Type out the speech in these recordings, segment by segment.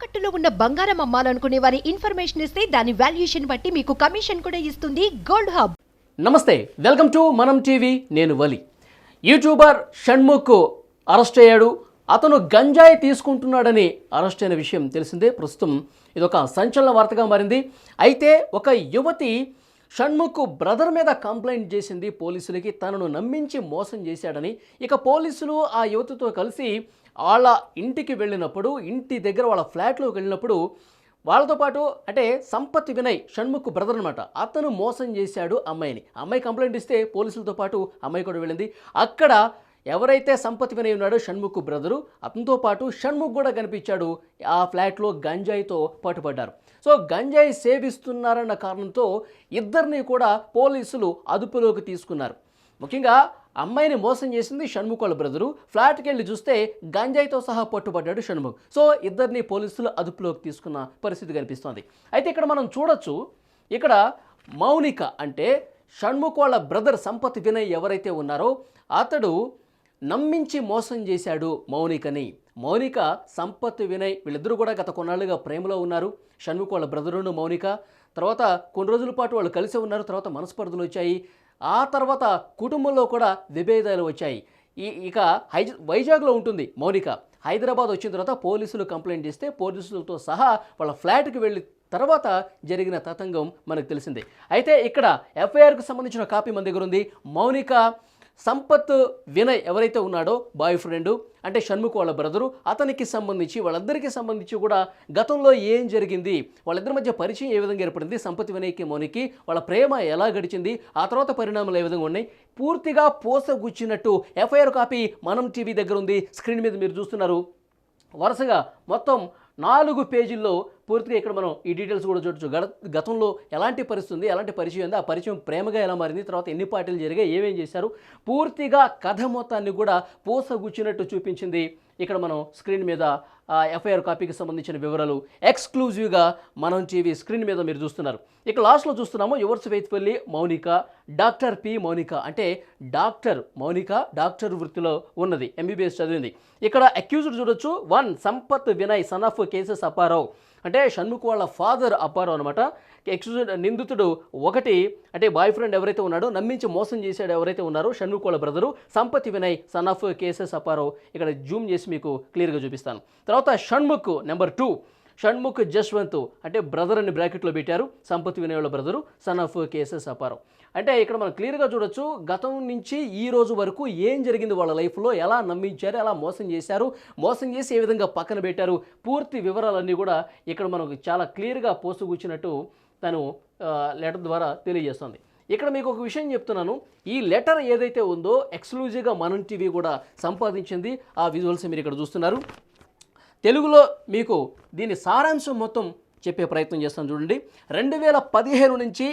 తాకట్టులో ఉన్న బంగారం అమ్మాలనుకునే వారి ఇన్ఫర్మేషన్ ఇస్తే దాని వాల్యుయేషన్ బట్టి మీకు కమిషన్ కూడా ఇస్తుంది గోల్డ్ హబ్. నమస్తే వెల్కమ్ టు మనం టీవీ నేను వలి. యూట్యూబర్ షణ్ముఖ్ అరెస్ట్ అయ్యాడు. అతను గంజాయి తీసుకుంటున్నాడని అరెస్ట్ అయిన విషయం తెలిసిందే. ప్రస్తుతం ఇదొక సంచలన వార్తగా మారింది. అయితే ఒక యువతి షణ్ముఖ్ బ్రదర్ మీద కంప్లైంట్ చేసింది పోలీసులకి. తనను నమ్మించి మోసం చేశాడని ఇక పోలీసులు ఆ యువతితో కలిసి వాళ్ళ ఇంటికి వెళ్ళినప్పుడు ఇంటి దగ్గర వాళ్ళ ఫ్లాట్లోకి వెళ్ళినప్పుడు వాళ్ళతో పాటు అంటే సంపత్ వినయ్ షణ్ముఖ్ బ్రదర్ అనమాట అతను మోసం చేశాడు అమ్మాయిని. అమ్మాయి కంప్లైంట్ ఇస్తే పోలీసులతో పాటు అమ్మాయి కూడా వెళ్ళింది. అక్కడ ఎవరైతే సంపత్ వినయ్ ఉన్నాడో షణ్ముఖ్ బ్రదరు అతనితో పాటు షణ్ముఖ్ కూడా కనిపించాడు ఆ ఫ్లాట్లో గంజాయితో పాటుపడ్డారు. సో గంజాయి సేవిస్తున్నారన్న కారణంతో ఇద్దరిని కూడా పోలీసులు అదుపులోకి తీసుకున్నారు. ముఖ్యంగా అమ్మాయిని మోసం చేసింది షణ్ముఖ్ వాళ్ళ బ్రదరు. ఫ్లాట్కి వెళ్ళి చూస్తే గంజాయితో సహా పట్టుబడ్డాడు షణ్ముఖ్. సో ఇద్దరిని పోలీసులు అదుపులోకి తీసుకున్న పరిస్థితి కనిపిస్తోంది. అయితే ఇక్కడ మనం చూడొచ్చు ఇక్కడ మౌనిక అంటే షణ్ముఖ్ వాళ్ళ బ్రదర్ సంపత్ వినయ్ ఎవరైతే ఉన్నారో అతడు నమ్మించి మోసం చేశాడు మౌనికని. మౌనిక సంపత్ వినయ్ వీళ్ళిద్దరూ కూడా గత కొన్నాళ్ళుగా ప్రేమలో ఉన్నారు. షణ్ముఖ్ వాళ్ళ బ్రదరును మౌనిక తర్వాత కొన్ని రోజుల పాటు వాళ్ళు కలిసి ఉన్నారు. తర్వాత మనస్పర్ధలు వచ్చాయి. ఆ తర్వాత కుటుంబంలో కూడా విభేదాలు వచ్చాయి. ఈ ఇక హైజ వైజాగ్లో ఉంటుంది మౌనిక. హైదరాబాద్ వచ్చిన తర్వాత పోలీసులు కంప్లైంట్ చేస్తే పోలీసులతో సహా వాళ్ళ ఫ్లాట్కి వెళ్ళి తర్వాత జరిగిన తతంగం మనకు తెలిసిందే. అయితే ఇక్కడ ఎఫ్ఐఆర్కు సంబంధించిన కాపీ మన దగ్గర ఉంది. మౌనిక సంపత్ వినయ్ ఎవరైతే ఉన్నాడో బాయ్ ఫ్రెండు అంటే షణ్ముఖ్ వాళ్ళ బ్రదరు అతనికి సంబంధించి వాళ్ళందరికీ సంబంధించి కూడా గతంలో ఏం జరిగింది వాళ్ళిద్దరి మధ్య పరిచయం ఏ విధంగా ఏర్పడింది సంపత్ వినయ్కి మౌనికి వాళ్ళ ప్రేమ ఎలా గడిచింది ఆ తర్వాత పరిణామాలు ఏ విధంగా ఉన్నాయి పూర్తిగా పోసగుచ్చినట్టు ఎఫ్ఐఆర్ కాపీ మనం టీవీ దగ్గర ఉంది స్క్రీన్ మీద మీరు చూస్తున్నారు. వరుసగా మొత్తం నాలుగు పేజీల్లో పూర్తిగా ఇక్కడ మనం ఈ డీటెయిల్స్ కూడా చూడొచ్చు. గత గతంలో ఎలాంటి పరిస్థితి ఉంది ఎలాంటి పరిచయం ఉంది ఆ పరిచయం ప్రేమగా ఎలా మారింది తర్వాత ఎన్ని పార్టీలు జరిగాయి ఏమేం చేశారు పూర్తిగా కథ మొత్తాన్ని కూడా పూసగుచ్చినట్టు చూపించింది. ఇక్కడ మనం స్క్రీన్ మీద ఎఫ్ఐఆర్ కాపీకి సంబంధించిన వివరాలు ఎక్స్క్లూజివ్గా మనం టీవీ స్క్రీన్ మీద మీరు చూస్తున్నారు. ఇక లాస్ట్లో చూస్తున్నాము yours faithfully Mounika doctor P Mounika. అంటే డాక్టర్ మౌనిక డాక్టర్ వృత్తిలో ఉన్నది. ఎంబీబీఎస్ చదివింది. ఇక్కడ అక్యూజ్డ్ చూడొచ్చు. One Sampath Vinay son of cases Apparao. అంటే షణ్ముఖ్ వాళ్ళ ఫాదర్ అప్పారావు అనమాట ఎక్స్క్యూజ్ నిందితుడు ఒకటి అంటే బాయ్ ఫ్రెండ్ ఎవరైతే ఉన్నాడో నమ్మించి మోసం చేశాడు ఎవరైతే ఉన్నారో షణ్ముఖ్ వాళ్ళ బ్రదరు సంపతి వినయ్ సన్ ఆఫ్ కేసెస్ అప్పారావు. ఇక్కడ జూమ్ చేసి మీకు క్లియర్గా చూపిస్తాను. తర్వాత షణ్ముఖ్ నెంబర్ టూ. షణ్ముఖ్ జస్వంత్ అంటే బ్రదర్ అని బ్రాకెట్లో పెట్టారు. Sampath Vinay brother son of cases అపారం అంటే ఇక్కడ మనం క్లియర్గా చూడొచ్చు గతం నుంచి ఈ రోజు వరకు ఏం జరిగింది వాళ్ళ లైఫ్లో ఎలా నమ్మించారు ఎలా మోసం చేశారు మోసం చేసి ఏ విధంగా పక్కన పెట్టారు పూర్తి వివరాలన్నీ కూడా ఇక్కడ మనకు చాలా క్లియర్గా పోసుగుచ్చినట్టు తను లెటర్ ద్వారా తెలియజేస్తుంది. ఇక్కడ మీకు ఒక విషయం చెప్తున్నాను ఈ లెటర్ ఏదైతే ఉందో ఎక్స్క్లూజివ్గా మనం టీవీ కూడా సంపాదించింది. ఆ విజువల్స్ మీరు ఇక్కడ చూస్తున్నారు. తెలుగులో మీకు దీని సారాంశం మొత్తం చెప్పే ప్రయత్నం చేస్తాను చూడండి. రెండు వేల పదిహేను నుంచి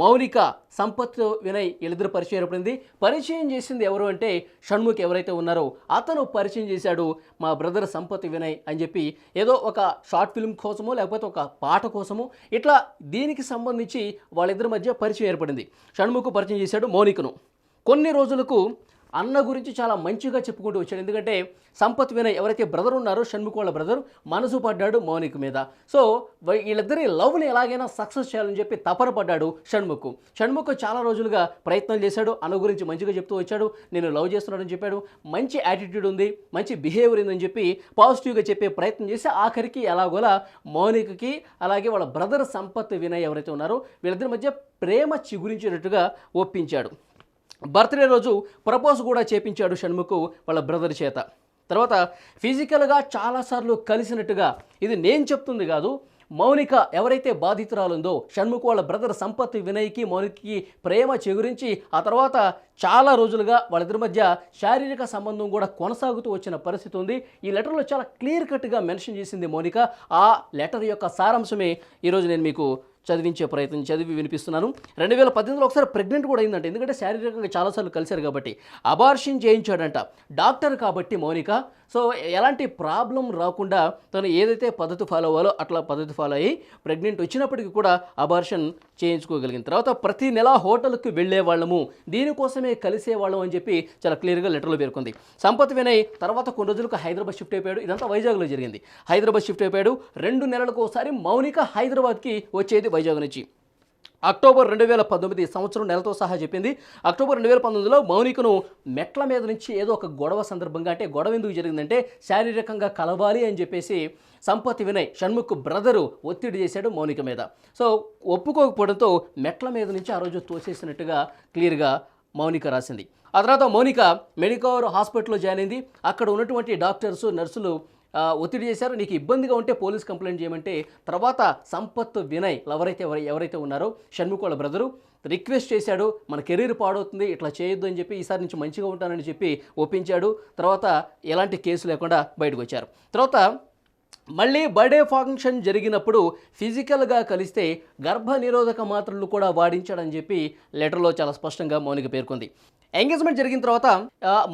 మౌలిక సంపత్ వినయ్ వీళ్ళిద్దరు పరిచయం ఏర్పడింది. పరిచయం చేసింది ఎవరు అంటే షణ్ముఖ్ ఎవరైతే ఉన్నారో అతను పరిచయం చేశాడు మా బ్రదర్ సంపత్ వినయ్ అని చెప్పి. ఏదో ఒక షార్ట్ ఫిల్మ్ కోసమో లేకపోతే ఒక పాట కోసమో ఇట్లా దీనికి సంబంధించి వాళ్ళిద్దరి మధ్య పరిచయం ఏర్పడింది. షణ్ముఖ్ పరిచయం చేశాడు మౌనికను. కొన్ని రోజులకు అన్న గురించి చాలా మంచిగా చెప్పుకుంటూ వచ్చాడు. ఎందుకంటే సంపత్ వినయ్ ఎవరైతే బ్రదర్ ఉన్నారో షణ్ముఖ్ వాళ్ళ బ్రదర్ మనసు పడ్డాడు మౌనిక్ మీద. సో వై- వీళ్ళిద్దరి లవ్ని ఎలాగైనా సక్సెస్ చేయాలని చెప్పి తపన పడ్డాడు షణ్ముఖ్. షణ్ముఖ్ చాలా రోజులుగా ప్రయత్నం చేశాడు అన్న గురించి మంచిగా చెప్తూ వచ్చాడు నేను లవ్ చేస్తున్నాడని చెప్పాడు. మంచి యాటిట్యూడ్ ఉంది మంచి బిహేవియర్ ఉందని చెప్పి పాజిటివ్గా చెప్పే ప్రయత్నం చేసి ఆఖరికి ఎలాగోలా మౌనిక్కి అలాగే వాళ్ళ బ్రదర్ సంపత్ వినయ్ ఎవరైతే ఉన్నారో వీళ్ళిద్దరి మధ్య ప్రేమ చిగురించినట్టుగా ఒప్పించాడు. బర్త్డే రోజు ప్రపోజ్ కూడా చేపించాడు షణ్ముఖ్ వాళ్ళ బ్రదర్ చేత. తర్వాత ఫిజికల్గా చాలాసార్లు కలిసినట్టుగా ఇది నేను చెప్తుంది కాదు మౌనిక ఎవరైతే బాధితురాలుందో షణ్ముఖ్ వాళ్ళ బ్రదర్ సంపత్ వినయ్కి మౌనికకి ప్రేమ చిగురించి ఆ తర్వాత చాలా రోజులుగా వాళ్ళిద్దరి మధ్య శారీరక సంబంధం కూడా కొనసాగుతూ వచ్చిన పరిస్థితి ఉంది. ఈ లెటర్లో చాలా క్లియర్ కట్గా మెన్షన్ చేసింది మౌనిక. ఆ లెటర్ యొక్క సారాంశమే ఈరోజు నేను మీకు చదివించే ప్రయత్నం చదివి వినిపిస్తున్నాను. రెండు వేల పద్దెనిమిదిలో ఒకసారి ప్రెగ్నెంట్ కూడా అయిందంట. ఎందుకంటే శారీరకంగా చాలాసార్లు కలిశారు కాబట్టి. అబార్షన్ చేయించాడంట. డాక్టర్ కాబట్టి మౌనిక సో ఎలాంటి ప్రాబ్లం రాకుండా తను ఏదైతే పద్ధతి ఫాలో అవ్వాలో అట్లా పద్ధతి ఫాలో అయ్యి ప్రెగ్నెంట్ వచ్చినప్పటికీ కూడా అబార్షన్ చేయించుకోగలిగిన తర్వాత ప్రతి నెల హోటల్కి వెళ్ళే వాళ్ళము దీనికోసమే కలిసే వాళ్ళం అని చెప్పి చాలా క్లియర్గా లెటర్లో పేర్కొంది. సంపత్ వినయ్ తర్వాత కొన్ని రోజులకు హైదరాబాద్ షిఫ్ట్ అయిపోయాడు. ఇదంతా వైజాగ్లో జరిగింది. హైదరాబాద్ షిఫ్ట్ అయిపోయాడు. రెండు నెలలకు ఒకసారి మౌనిక హైదరాబాద్కి వచ్చేది వైజాగ్ నుంచి. అక్టోబర్ రెండు వేల పంతొమ్మిది సంవత్సరం నెలతో సహా చెప్పింది. అక్టోబర్ రెండు వేల పంతొమ్మిదిలో మౌనికను మెట్ల మీద నుంచి ఏదో ఒక గొడవ సందర్భంగా అంటే గొడవ ఎందుకు జరిగిందంటే శారీరకంగా కలవాలి అని చెప్పేసి సంపత్ వినయ్ షణ్ముఖ్ బ్రదరు ఒత్తిడి చేశాడు మౌనిక మీద. సో ఒప్పుకోకపోవడంతో మెట్ల మీద నుంచి ఆ రోజు తోసేసినట్టుగా క్లియర్గా మౌనిక రాసింది. ఆ తర్వాత మౌనిక మెడికవర్ హాస్పిటల్లో జాయిన్ అయింది. అక్కడ ఉన్నటువంటి డాక్టర్స్ నర్సులు ఒత్తిడి చేశారు. నీకు ఇబ్బందిగా ఉంటే పోలీస్ కంప్లైంట్ చేయమంటే తర్వాత సంపత్ వినయ్ ఎవరైతే ఎవరైతే ఉన్నారో షణ్ముఖ్ వాళ్ళ బ్రదరు రిక్వెస్ట్ చేశాడు మన కెరీర్ పాడవుతుంది ఇట్లా చేయొద్దు అని చెప్పి ఈసారి నుంచి మంచిగా ఉంటానని చెప్పి ఒప్పించాడు. తర్వాత ఎలాంటి కేసు లేకుండా బయటకు వచ్చారు. తర్వాత మళ్ళీ బర్త్డే ఫంక్షన్ జరిగినప్పుడు ఫిజికల్గా కలిస్తే గర్భ నిరోధక మాత్రలు కూడా వాడించాడని చెప్పి లెటర్లో చాలా స్పష్టంగా మౌనిక పేర్కొంది. ఎంగేజ్మెంట్ జరిగిన తర్వాత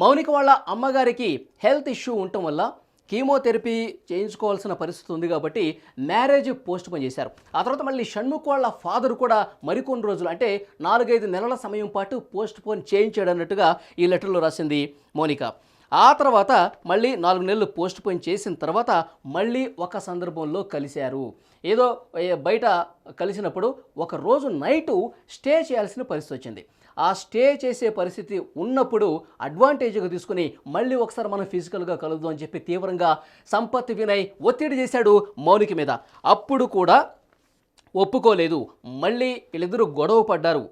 మౌనిక వాళ్ళ అమ్మగారికి హెల్త్ ఇష్యూ ఉండటం వల్ల కీమోథెరపీ చేయించుకోవాల్సిన పరిస్థితి ఉంది కాబట్టి మ్యారేజ్ పోస్ట్ పోన్ చేశారు. ఆ తర్వాత మళ్ళీ షణ్ముఖ్ వాళ్ళ ఫాదర్ కూడా మరికొన్ని రోజులు అంటే నాలుగైదు నెలల సమయం పాటు పోస్ట్ పోన్ చేయించాడు అన్నట్టుగా ఈ లెటర్లో రాసింది మోనిక. ఆ తర్వాత మళ్ళీ నాలుగు నెలలు పోస్ట్ పోన్ చేసిన తర్వాత మళ్ళీ ఒక సందర్భంలో కలిశారు. ఏదో బయట కలిసినప్పుడు ఒక రోజు నైటు స్టే చేయాల్సిన పరిస్థితి వచ్చింది. ఆ స్టే చేసే పరిస్థితి ఉన్నప్పుడు అడ్వాంటేజ్గా తీసుకుని మళ్ళీ ఒకసారి మనం ఫిజికల్గా కలుద్దాం అని చెప్పి తీవ్రంగా సంపత్ వినయ్ ఒత్తిడి చేశాడు మౌనికి మీద. అప్పుడు కూడా ఒప్పుకోలేదు. మళ్ళీ వీళ్ళిద్దరూ గొడవ పడ్డారు.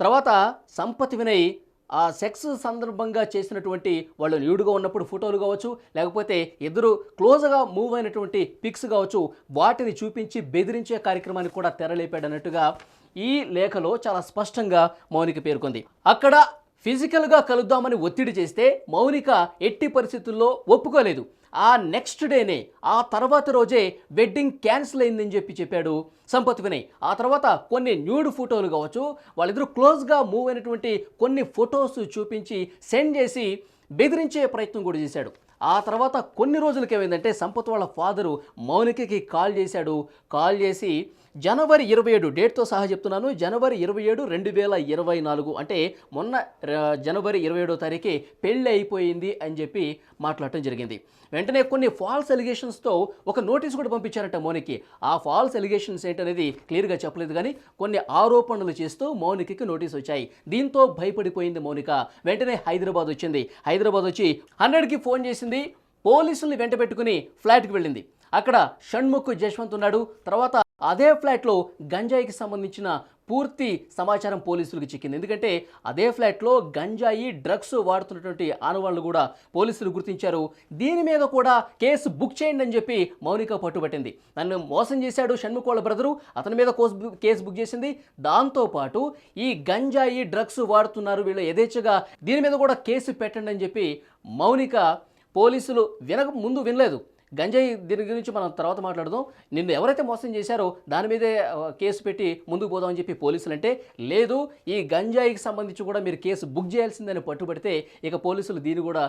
తర్వాత సంపత్ వినయ్ ఆ సెక్స్ సందర్భంగా చేసినటువంటి వాళ్ళు న్యూడ్గా ఉన్నప్పుడు ఫోటోలు కావచ్చు లేకపోతే ఇద్దరు క్లోజ్గా మూవ్ అయినటువంటి పిక్స్ కావచ్చు వాటిని చూపించి బెదిరించే కార్యక్రమాన్ని కూడా తెరలేపాడు అన్నట్టుగా ఈ లేఖలో చాలా స్పష్టంగా మౌనిక పేర్కొంది. అక్కడ ఫిజికల్గా కలుద్దామని ఒత్తిడి చేస్తే మౌనిక ఎట్టి పరిస్థితుల్లో ఒప్పుకోలేదు. ఆ నెక్స్ట్ డేనే ఆ తర్వాత రోజే వెడ్డింగ్ క్యాన్సిల్ అయిందని చెప్పి చెప్పాడు సంపత్ వినయ్. ఆ తర్వాత కొన్ని న్యూడ్ ఫోటోలు కావచ్చు వాళ్ళిద్దరూ క్లోజ్గా మూవ్ అయినటువంటి కొన్ని ఫొటోస్ చూపించి సెండ్ చేసి బెదిరించే ప్రయత్నం కూడా చేశాడు. ఆ తర్వాత కొన్ని రోజులకి ఏమైందంటే సంపత్ వాళ్ళ ఫాదరు మౌనికకి కాల్ చేశాడు. కాల్ చేసి జనవరి ఇరవై ఏడు డేట్తో సహా చెప్తున్నాను. జనవరి ఇరవై ఏడు రెండు వేల ఇరవై నాలుగు అంటే మొన్న జనవరి ఇరవై ఏడో తారీఖే పెళ్ళి అయిపోయింది అని చెప్పి మాట్లాడటం జరిగింది. వెంటనే కొన్ని ఫాల్స్ ఎలిగేషన్స్తో ఒక నోటీస్ కూడా పంపించారట మౌనికి. ఆ ఫాల్స్ ఎలిగేషన్స్ ఏంటనేది క్లియర్గా చెప్పలేదు కానీ కొన్ని ఆరోపణలు చేస్తూ మౌనికకి నోటీస్ వచ్చాయి. దీంతో భయపడిపోయింది మౌనిక. వెంటనే హైదరాబాద్ వచ్చింది. హైదరాబాద్ వచ్చి హండ్రెడ్కి ఫోన్ చేసింది. పోలీసుల్ని వెంట పెట్టుకుని ఫ్లాట్కి వెళ్ళింది. అక్కడ షణ్ముఖ్ జశ్వంత్ ఉన్నాడు. తర్వాత అదే ఫ్లాట్లో గంజాయికి సంబంధించిన పూర్తి సమాచారం పోలీసులకు చిక్కింది. ఎందుకంటే అదే ఫ్లాట్లో గంజాయి డ్రగ్స్ వాడుతున్నటువంటి ఆనవాళ్ళు కూడా పోలీసులు గుర్తించారు. దీని మీద కూడా కేసు బుక్ చేయండి అని చెప్పి మౌనిక పట్టుబట్టింది. నన్ను మోసం చేశాడు షణ్ముఖోళ్ళ బ్రదరు. అతని మీద కోస్ కేసు బుక్ చేసింది. దాంతోపాటు ఈ గంజాయి డ్రగ్స్ వాడుతున్నారు వీళ్ళు యథేచ్ఛగా దీని మీద కూడా కేసు పెట్టండి అని చెప్పి మౌనిక పోలీసులు వినక ముందు వినలేదు. గంజాయి దీని గురించి మనం తర్వాత మాట్లాడదాం. నిన్ను ఎవరైతే మోసం చేశారో దాని మీదే కేసు పెట్టి ముందుకు పోదామని చెప్పి పోలీసులు అంటే లేదు ఈ గంజాయికి సంబంధించి కూడా మీరు కేసు బుక్ చేయాల్సిందని పట్టుబడితే ఇక పోలీసులు దీన్ని కూడా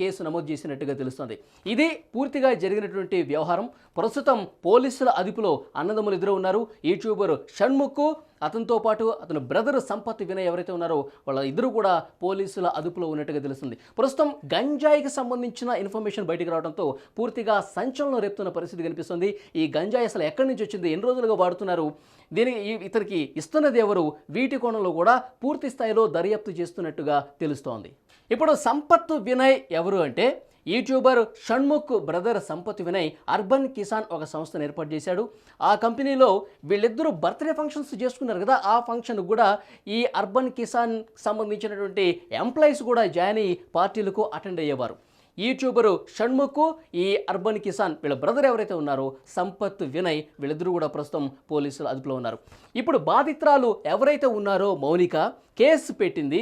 కేసు నమోదు చేసినట్టుగా తెలుస్తుంది. ఇది పూర్తిగా జరిగినటువంటి వ్యవహారం. ప్రస్తుతం పోలీసుల అదుపులో అన్నదమ్ములు ఎదురు ఉన్నారు. యూట్యూబర్ షణ్ముఖ్ అతనితో పాటు అతని బ్రదర్ సంపత్ వినయ్ ఎవరైతే ఉన్నారో వాళ్ళ ఇద్దరు కూడా పోలీసుల అదుపులో ఉన్నట్టుగా తెలుస్తుంది. ప్రస్తుతం గంజాయికి సంబంధించిన ఇన్ఫర్మేషన్ బయటకు రావడంతో పూర్తిగా సంచలనం రేపుతున్న పరిస్థితి కనిపిస్తుంది. ఈ గంజాయి అసలు ఎక్కడి నుంచి వచ్చింది? ఎన్ని రోజులుగా వాడుతున్నారు? దీనికి ఇతనికి ఇస్తున్నది ఎవరు? వీటి కోణంలో కూడా పూర్తి స్థాయిలో దర్యాప్తు చేస్తున్నట్టుగా తెలుస్తోంది. ఇప్పుడు సంపత్ వినయ్ ఎవరు అంటే YouTuber Shanmukh brother Sampath Vinay urban Kisan ఒక సంస్థను ఏర్పాటు చేశాడు. ఆ కంపెనీలో వీళ్ళిద్దరూ బర్త్డే ఫంక్షన్స్ చేసుకున్నారు కదా ఆ ఫంక్షన్ కూడా ఈ అర్బన్ కిసాన్ సంబంధించినటువంటి ఎంప్లాయీస్ కూడా జాయిన్ అయ్యి పార్టీలకు అటెండ్ అయ్యేవారు. యూట్యూబరు షణ్ముఖ్ ఈ అర్బన్ కిసాన్ వీళ్ళ బ్రదర్ ఎవరైతే ఉన్నారో సంపత్ వినయ్ వీళ్ళిద్దరూ కూడా ప్రస్తుతం పోలీసులు అదుపులో ఉన్నారు. ఇప్పుడు బాధితురాలు ఎవరైతే ఉన్నారో మౌనిక కేసు పెట్టింది.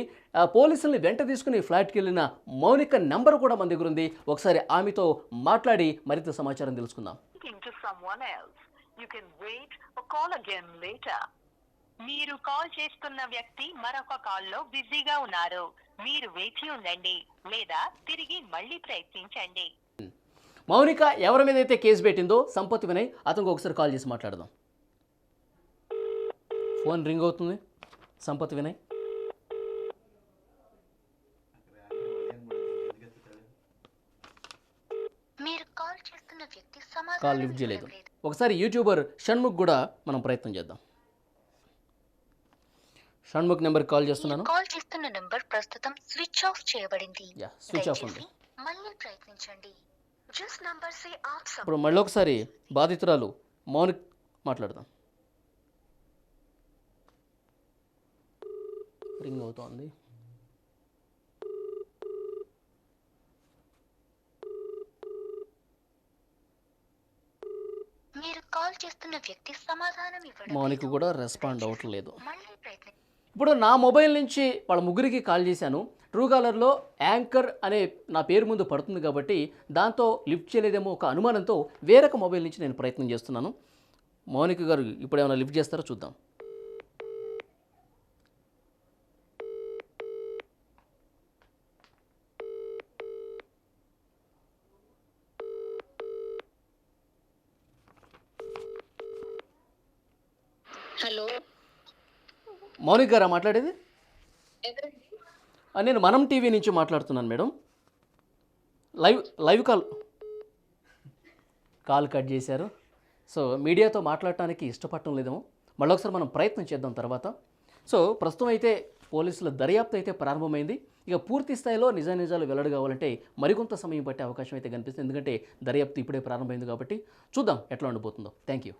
పోలీసుల్ని వెంట తీసుకుని ఫ్లాట్కి వెళ్ళిన మౌనిక నెంబర్ కూడా మన దగ్గర ఉంది ఒకసారి ఆమెతో మాట్లాడి మరింత సమాచారం తెలుసుకుందాం. మీరు కాల్ చేస్తున్న వ్యక్తి మరొక కాల్లో బిజీగా ఉన్నారు. మీరు వేచి ఉండండి లేదా తిరిగి మళ్ళీ ప్రయత్నించండి. మౌనిక ఎవరి మీద అయితే కేసు పెట్టిందో సంపత్ వినయ్ అతనికి ఒకసారి కాల్ చేసి మాట్లాడదాం. ఫోన్ రింగ్ అవుతుంది. సంపత్ వినయ్ మీరు కాల్ చేస్తున్న వ్యక్తి కాల్ లిఫ్ట్ చేయలేదు. ఒకసారి యూట్యూబర్ షణ్ముఖ్ కూడా మనం ప్రయత్నం చేద్దాం. షణ్ముఖ్ నెంబర్ కాల్ చేస్తున్నాను. కాల్ చేస్తున్న నెంబర్ ప్రస్తుతం స్విచ్ ఆఫ్ చేయబడింది. స్విచ్ ఆఫ్ ఉంది. మళ్ళీ ప్రయత్నించండి. జస్ట్ నంబర్ సే ఆప్ ఇప్పుడు మళ్ళీ ఒకసారి బాధితురాలు మౌనిక్ మాట్లాడదాం. రింగ్ అవుతోంది. కాల్ చేస్తున్న వ్యక్తి సమాధానం ఇవ్వడం మౌనిక్. కూడా రెస్పాండ్ అవ్వట్లేదు మళ్ళీ ప్రయత్ని ఇప్పుడు నా మొబైల్ నుంచి వాళ్ళ ముగ్గురికి కాల్ చేశాను. ట్రూ కాలర్లో యాంకర్ అనే నా పేరు ముందు పడుతుంది కాబట్టి దాంతో లిఫ్ట్ చేయలేదేమో ఒక అనుమానంతో వేరొక మొబైల్ నుంచి నేను ప్రయత్నం చేస్తున్నాను. మౌనిక గారు ఇప్పుడు ఏమైనా లిఫ్ట్ చేస్తారో చూద్దాం. మౌనిక గారా మాట్లాడేది? నేను మనం టీవీ నుంచి మాట్లాడుతున్నాను madam. Live live call. Call cut చేశారు. సో మీడియాతో మాట్లాడటానికి ఇష్టపడటం లేదేమో. మళ్ళీ ఒకసారి మనం ప్రయత్నం చేద్దాం తర్వాత. సో ప్రస్తుతం అయితే పోలీసుల దర్యాప్తు అయితే ప్రారంభమైంది. ఇక పూర్తి స్థాయిలో నిజ నిజాలు వెల్లడి కావాలంటే మరికొంత సమయం పట్టే అవకాశం అయితే కనిపిస్తుంది. ఎందుకంటే దర్యాప్తు ఇప్పుడే ప్రారంభమైంది కాబట్టి చూద్దాం ఎట్లా ఉండిపోతుందో. Thank you